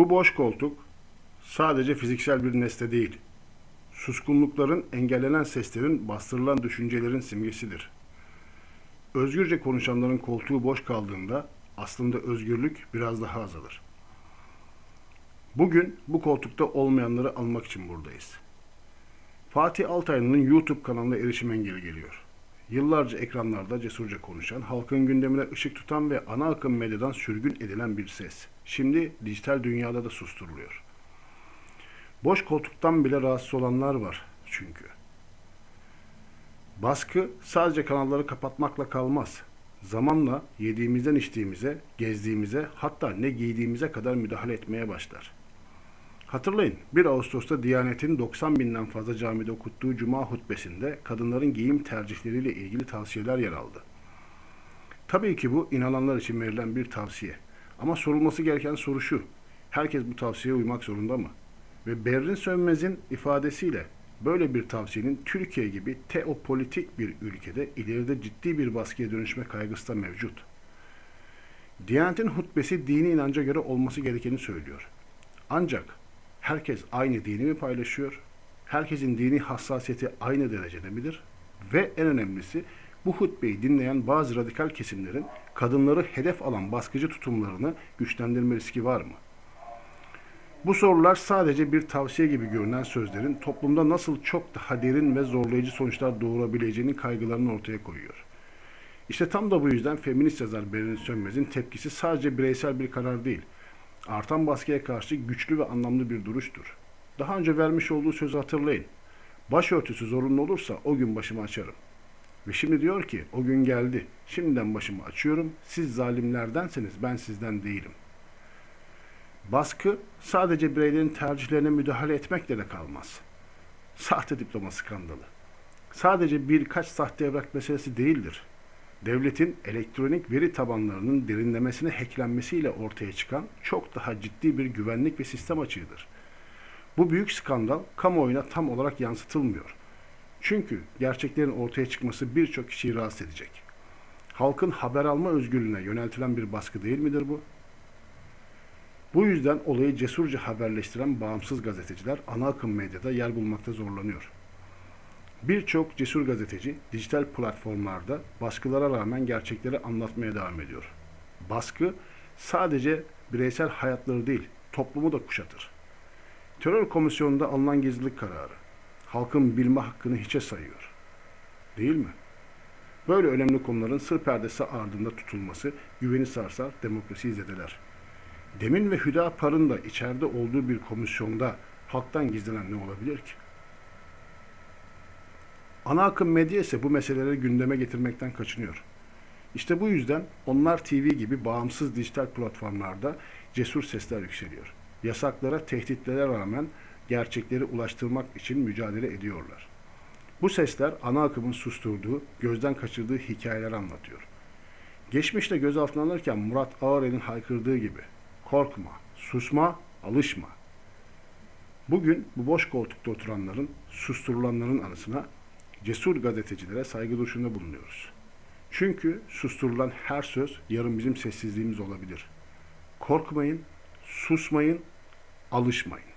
Bu boş koltuk sadece fiziksel bir nesne değil. Suskunlukların, engellenen seslerin, bastırılan düşüncelerin simgesidir. Özgürce konuşanların koltuğu boş kaldığında aslında özgürlük biraz daha azalır. Bugün bu koltukta olmayanları almak için buradayız. Fatih Altaylı'nın YouTube kanalına erişim engeli geliyor. Yıllarca ekranlarda cesurca konuşan, halkın gündemine ışık tutan ve ana akım medyadan sürgün edilen bir ses. Şimdi dijital dünyada da susturuluyor. Boş koltuktan bile rahatsız olanlar var çünkü. Baskı sadece kanalları kapatmakla kalmaz. Zamanla yediğimizden içtiğimize, gezdiğimize, hatta ne giydiğimize kadar müdahale etmeye başlar. Hatırlayın 1 Ağustos'ta Diyanet'in 90 binden fazla camide okuttuğu Cuma hutbesinde kadınların giyim tercihleriyle ilgili tavsiyeler yer aldı. Tabii ki bu inananlar için verilen bir tavsiye. Ama sorulması gereken soru şu. Herkes bu tavsiyeye uymak zorunda mı? Ve Berrin Sönmez'in ifadesiyle böyle bir tavsiyenin Türkiye gibi teopolitik bir ülkede ileride ciddi bir baskıya dönüşme kaygısı da mevcut. Diyanet'in hutbesi dini inanca göre olması gerekeni söylüyor. Ancak herkes aynı dini mi paylaşıyor? Herkesin dini hassasiyeti aynı derecede midir? Ve en önemlisi bu hutbeyi dinleyen bazı radikal kesimlerin kadınları hedef alan baskıcı tutumlarını güçlendirme riski var mı? Bu sorular sadece bir tavsiye gibi görünen sözlerin toplumda nasıl çok daha derin ve zorlayıcı sonuçlar doğurabileceğinin kaygılarını ortaya koyuyor. İşte tam da bu yüzden feminist yazar Berin Sönmez'in tepkisi sadece bireysel bir karar değil, artan baskıya karşı güçlü ve anlamlı bir duruştur. Daha önce vermiş olduğu sözü hatırlayın. Başörtüsü zorunlu olursa o gün başımı açarım. Ve şimdi diyor ki o gün geldi. Şimdiden başımı açıyorum. Siz zalimlerdenseniz ben sizden değilim. Baskı sadece bireylerin tercihlerine müdahale etmekle de kalmaz. Sahte diploma skandalı. Sadece birkaç sahte evrak meselesi değildir. Devletin elektronik veri tabanlarının derinlemesine hacklenmesiyle ortaya çıkan çok daha ciddi bir güvenlik ve sistem açığıdır. Bu büyük skandal kamuoyuna tam olarak yansıtılmıyor. Çünkü gerçeklerin ortaya çıkması birçok kişiyi rahatsız edecek. Halkın haber alma özgürlüğüne yöneltilen bir baskı değil midir bu? Bu yüzden olayı cesurca haberleştiren bağımsız gazeteciler ana akım medyada yer bulmakta zorlanıyor. Birçok cesur gazeteci dijital platformlarda baskılara rağmen gerçekleri anlatmaya devam ediyor. Baskı sadece bireysel hayatları değil, toplumu da kuşatır. Terör komisyonunda alınan gizlilik kararı, halkın bilme hakkını hiçe sayıyor. Değil mi? Böyle önemli konuların sır perdesi ardında tutulması güveni sarsar, demokrasiyi zedeler. Demin ve Hüdapar'ın da içeride olduğu bir komisyonda halktan gizlenen ne olabilir ki? Ana akım medya ise bu meseleleri gündeme getirmekten kaçınıyor. İşte bu yüzden onlar TV gibi bağımsız dijital platformlarda cesur sesler yükseliyor. Yasaklara, tehditlere rağmen gerçekleri ulaştırmak için mücadele ediyorlar. Bu sesler ana akımın susturduğu, gözden kaçırdığı hikayeler anlatıyor. Geçmişte gözaltına alırken Murat Ağaren'in haykırdığı gibi korkma, susma, alışma. Bugün bu boş koltukta oturanların, susturulanların anısına cesur gazetecilere saygı duruşunda bulunuyoruz. Çünkü susturulan her söz yarın bizim sessizliğimiz olabilir. Korkmayın, susmayın, alışmayın.